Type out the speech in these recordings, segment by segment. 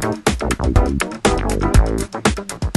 Thank you.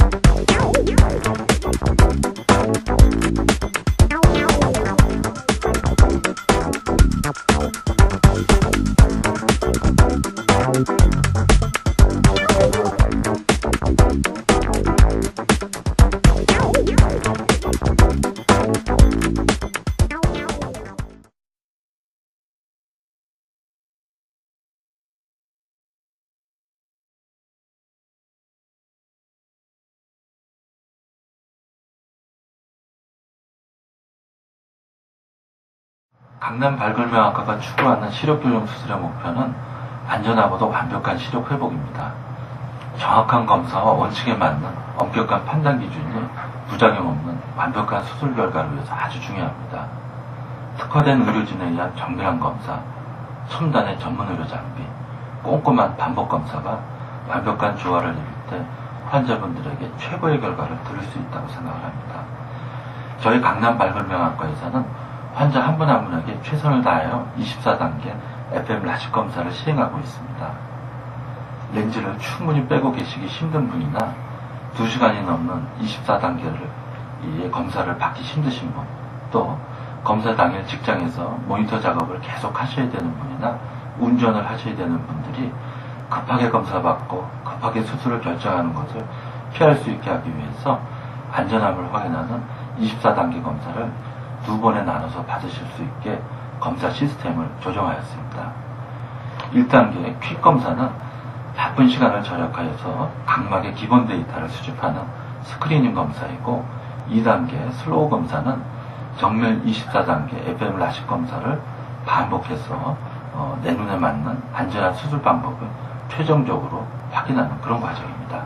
강남 발굴명학과가 추구하는 시력교정 수술의 목표는 안전하고도 완벽한 시력 회복입니다. 정확한 검사와 원칙에 맞는 엄격한 판단 기준이 부작용 없는 완벽한 수술 결과를 위해서 아주 중요합니다. 특화된 의료진에 의한 정밀한 검사, 첨단의 전문 의료 장비, 꼼꼼한 반복 검사가 완벽한 조화를 이룰 때 환자분들에게 최고의 결과를 들을 수 있다고 생각을 합니다. 저희 강남 발굴명학과에서는 환자 한 분 한 분에게 최선을 다하여 24단계 FM 라식 검사를 시행하고 있습니다. 렌즈를 충분히 빼고 계시기 힘든 분이나 2시간이 넘는 24단계를 이 검사를 받기 힘드신 분, 또 검사 당일 직장에서 모니터 작업을 계속 하셔야 되는 분이나 운전을 하셔야 되는 분들이 급하게 검사받고 급하게 수술을 결정하는 것을 피할 수 있게 하기 위해서 안전함을 확인하는 24단계 검사를 두 번에 나눠서 받으실 수 있게 검사 시스템을 조정하였습니다. 1단계 퀵 검사는 바쁜 시간을 절약하여서 각막의 기본 데이터를 수집하는 스크리닝 검사이고 2단계 슬로우 검사는 정밀 24단계 FM 라식 검사를 반복해서 어, 내 눈에 맞는 안전한 수술 방법을 최종적으로 확인하는 그런 과정입니다.